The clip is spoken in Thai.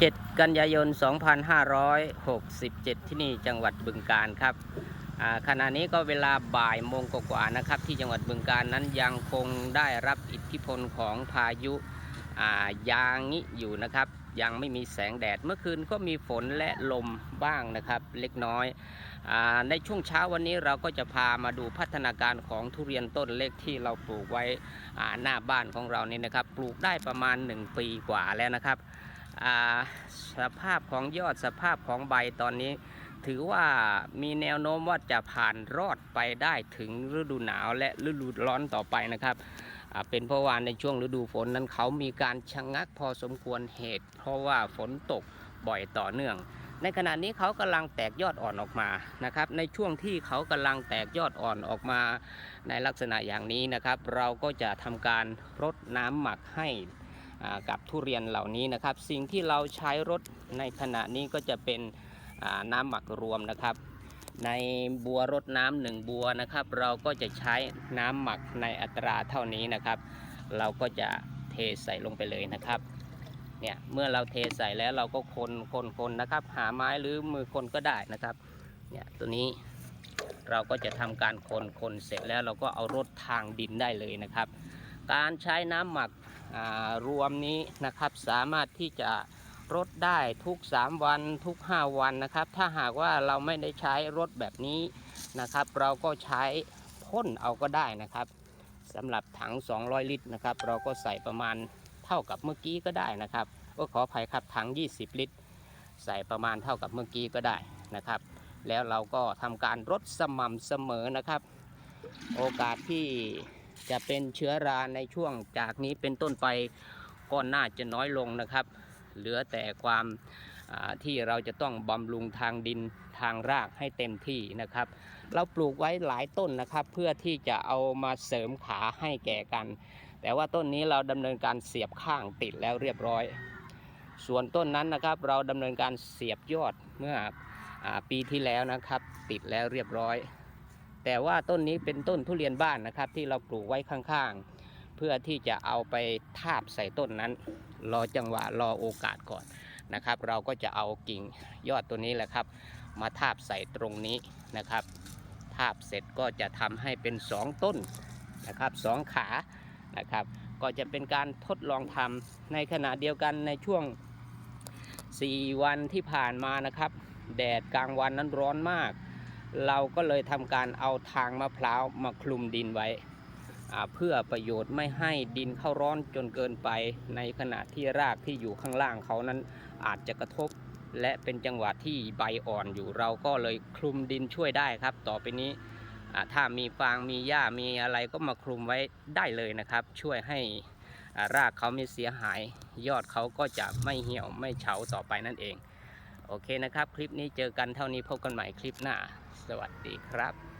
7 กันยายน 2567 ที่นี่จังหวัดบึงกาฬครับขณะนี้ก็เวลาบ่ายโมงกว่าๆนะครับ ที่จังหวัดบึงกาฬนั้นยังคงได้รับอิทธิพลของพายุายางงิอยู่นะครับ ยังไม่มีแสงแดดเมื่อคืนก็มีฝนและลมบ้างนะครับ เล็กน้อยอในช่วงเช้าวันนี้เราก็จะพามาดูพัฒนาการของทุเรียนต้นเล็กที่เราปลูกไว้หน้าบ้านของเรานี่นะครับ ปลูกได้ประมาณ 1 ปีกว่าแล้วนะครับ สภาพของยอดสภาพของใบตอนนี้ ถือว่ามีแนวโน้มว่าจะผ่านรอดไปได้ถึงฤดูหนาวและฤดูร้อนต่อไปนะครับเป็นเพราะว่าในช่วงฤดูฝนนั้นเขามีการชะงงักพอสมควรเหตุ เพราะว่าฝนตกบ่อยต่อเนื่อง ในขณะนี้เขากำลังแตกยอดอ่อนออกมานะครับ ในช่วงที่เขากำลังแตกยอดอ่อนออกมา ในลักษณะอย่างนี้นะครับ เราก็จะทำการรดน้ำหมักให้ กับทุเรียนเหล่านี้นะครับ สิ่งที่เราใช้รดในขณะนี้ก็จะเป็นน้ำหมักรวมนะครับ ในบัวรดน้ำหนึ่งบัวนะครับ เราก็จะใช้น้ำหมักในอัตราเท่านี้นะครับ เราก็จะเทใส่ลงไปเลยนะครับเนี่ยเมื่อเราเทใส่แล้วเราก็คนคนคนนะครับ หาไม้หรือมือคนก็ได้นะครับเนี่ยตัวนี้เราก็จะทำการคนคนเสร็จแล้วเราก็เอารถทางดินได้เลยนะครับ การใช้น้ำหมักรวมนี้นะครับ สามารถที่จะรดได้ทุก 3 วันทุก 5 วันนะครับ ถ้าหากว่าเราไม่ได้ใช้รดแบบนี้นะครับ เราก็ใช้พ่นเอาก็ได้นะครับสำหรับถัง 200 ลิตรนะครับ เราก็ใส่ประมาณเท่ากับเมื่อกี้ก็ได้นะครับก็ขออภัยครับถัง 20 ลิตร ใส่ประมาณเท่ากับเมื่อกี้ก็ได้นะครับ แล้วเราก็ทำการรดสม่ำเสมอนะครับ โอกาสที่ จะเป็นเชื้อราในช่วงจากนี้เป็นต้นไปก็น่าจะน้อยลงนะครับ เหลือแต่ความที่เราจะต้องบำรุงทางดินทางรากให้เต็มที่นะครับ เราปลูกไว้หลายต้นนะครับ เพื่อที่จะเอามาเสริมขาให้แก่กัน แต่ว่าต้นนี้เราดำเนินการเสียบข้างติดแล้วเรียบร้อย ส่วนต้นนั้นนะครับ เราดำเนินการเสียบยอดเมื่ออปีที่แล้วนะครับ ติดแล้วเรียบร้อย แต่ว่าต้นนี้เป็นต้นทุเรียนบ้านนะครับ ที่เราปลูกไว้ข้างๆ เพื่อที่จะเอาไปทาบใส่ต้นนั้น รอจังหวะรอโอกาสก่อนนะครับ เราก็จะเอากิ่งยอดตัวนี้แหละครับ มาทาบใส่ตรงนี้นะครับทาบเสร็จก็จะทำให้เป็น 2 ต้นนะครับสองขานะครับ ก็จะเป็นการทดลองทำในขณะเดียวกันในช่วง 4 วันที่ผ่านมานะครับ แดดกลางวันนั้นร้อนมาก เราก็เลยทำการเอาทางมะพร้าวมาคลุมดินไว้ เพื่อประโยชน์ไม่ให้ดินเข้าร้อนจนเกินไป ในขณะที่รากที่อยู่ข้างล่างเขานั้นอาจจะกระทบ และเป็นจังหวะที่ใบอ่อนอยู่เราก็เลยคลุมดินช่วยได้ครับ ต่อไปนี้ถ้ามีฟางมีหญ้ามีอะไรก็มาคลุมไว้ได้เลยนะครับ ช่วยให้รากเขาไม่เสียหาย ยอดเขาก็จะไม่เหี่ยวไม่เฉาต่อไปนั่นเอง โอเคนะครับ คลิปนี้เจอกันเท่านี้พบกันใหม่คลิปหน้า สวัสดีครับ